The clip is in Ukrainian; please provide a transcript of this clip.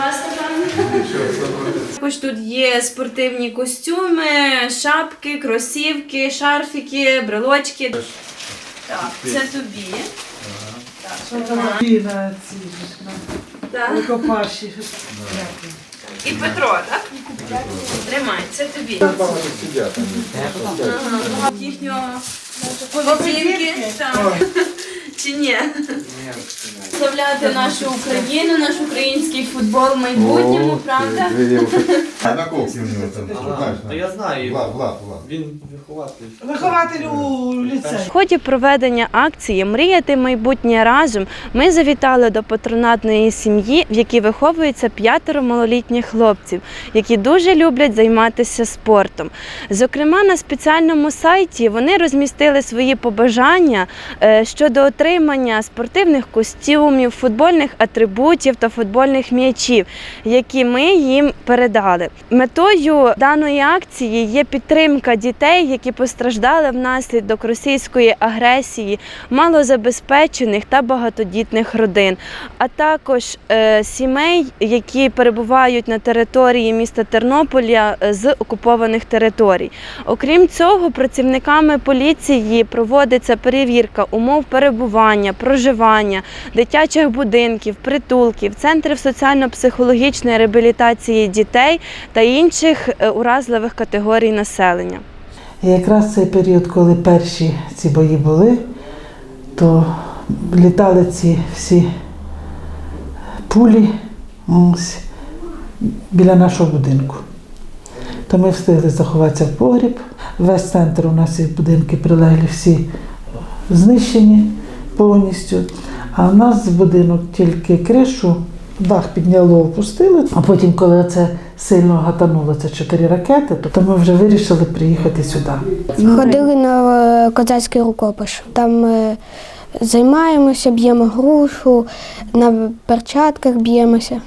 вас. Також тут є спортивні костюми, шапки, кросівки, шарфики, брелочки. Так, це тобі. Так. І Так. рукопаші. Петро, так? Тримай, це тобі. Їхнього поведінки. Чи ні? Представляти нашу Україну, наш український футбол в майбутньому, правда? Кухні у нього там, Ага, знаєш, то я знаю. Влад, Влад, Влад. Він вихователь. Вихователь у ліцеї. В ході проведення акції Мріяти майбутнє разом ми завітали до патронатної сім'ї, в якій виховується п'ятеро малолітніх хлопців, які дуже люблять займатися спортом. Зокрема, на спеціальному сайті вони розмістили свої побажання е, щодо отримання спортивних костюмів, футбольних атрибутів та футбольних м'ячів, які ми їм передали. Метою даної акції є підтримка дітей, які постраждали внаслідок російської агресії, малозабезпечених та багатодітних родин, а також е, сімей, які перебувають на території міста Тернополя е, з окупованих територій. Окрім цього, працівниками поліції проводиться перевірка умов перебування, проживання, дитячих будинків, притулків, центрів соціально-психологічної реабілітації дітей та інших е, уразливих категорій населення. Якраз цей період, коли перші ці бої були, то літали ці всі пулі біля нашого будинку. То ми встигли заховатися в погріб. Весь центр у нас і будинки прилеглі всі знищені повністю. А в нас будинок тільки кришу, дах підняло, опустили. А потім, коли це сильно гатануло, це чотири ракети, то ми вже вирішили приїхати сюди. Ходили на е, козацький рукопиш. Там е, займаємося, б'ємо грушу, на перчатках б'ємося.